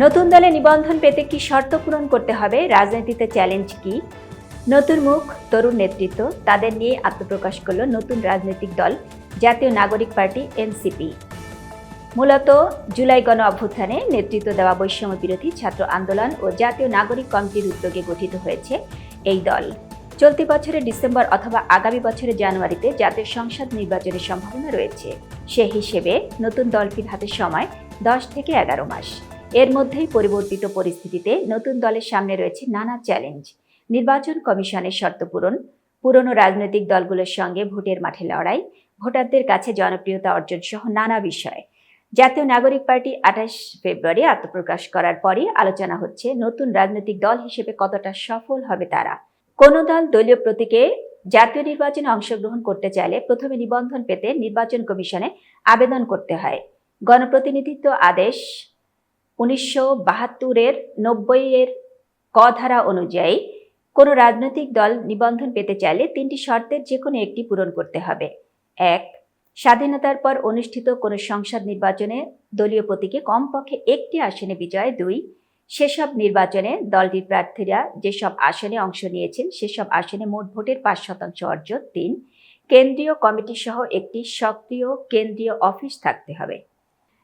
নতুন দলে নিবন্ধন পেতে কি শর্ত পূরণ করতে হবে? রাজনীতিতে চ্যালেঞ্জ কি? নতুন মুখ, তরুণ নেতৃত্ব, তাদের নিয়ে আত্মপ্রকাশ করল নতুন রাজনৈতিক দল, জাতীয় নাগরিক পার্টি, এনসিপি। মূলত জুলাই গণ অভ্যুত্থানে নেতৃত্ব দেওয়া বৈষম্য বিরোধী ছাত্র আন্দোলন ও জাতীয় নাগরিক কমিটির উদ্যোগে গঠিত হয়েছে এই দল। চলতি বছরের ডিসেম্বর অথবা আগামী বছরের জানুয়ারিতে জাতীয় সংসদ নির্বাচনের সম্ভাবনা রয়েছে। সে হিসেবে নতুন দলটির হাতে সময় দশ থেকে এগারো মাস। এর মধ্যেই পরিবর্তিত পরিস্থিতিতে নতুন দলের সামনে রয়েছে নানা চ্যালেঞ্জ নির্বাচন কমিশনের শর্ত পূরণ, পুরনো রাজনৈতিক দলগুলোর সঙ্গে ভোটের মাঠে লড়াই, ভোটারদের কাছে জনপ্রিয়তা অর্জন সহ নানা বিষয়। জাতীয় নাগরিক পার্টি আঠাশ ফেব্রুয়ারি আত্মপ্রকাশ করার পরই আলোচনা হচ্ছে নতুন রাজনৈতিক দল হিসেবে কতটা সফল হবে তারা। কোন দল দলীয় প্রতীকে জাতীয় নির্বাচনে অংশগ্রহণ করতে চাইলে প্রথমে নিবন্ধন পেতে নির্বাচন কমিশনে আবেদন করতে হয়। গণপ্রতিনিধিত্ব আদেশ উনিশশো বাহাত্তরের নব্বইয়ের ক ধারা অনুযায়ী, কোনো রাজনৈতিক দল নিবন্ধন পেতে চাইলে তিনটি শর্তের যে কোনো একটি পূরণ করতে হবে। এক, স্বাধীনতার পর অনুষ্ঠিত কোনো সংসদ নির্বাচনে দলীয় প্রতীকে কমপক্ষে একটি আসনে বিজয়। দুই, সেসব নির্বাচনে দলটির প্রার্থীরা যেসব আসনে অংশ নিয়েছেন, সেসব আসনে মোট ভোটের পাঁচ শতাংশ অর্জন। তিন, কেন্দ্রীয় কমিটি সহ একটি সক্রিয় কেন্দ্রীয় অফিস থাকতে হবে।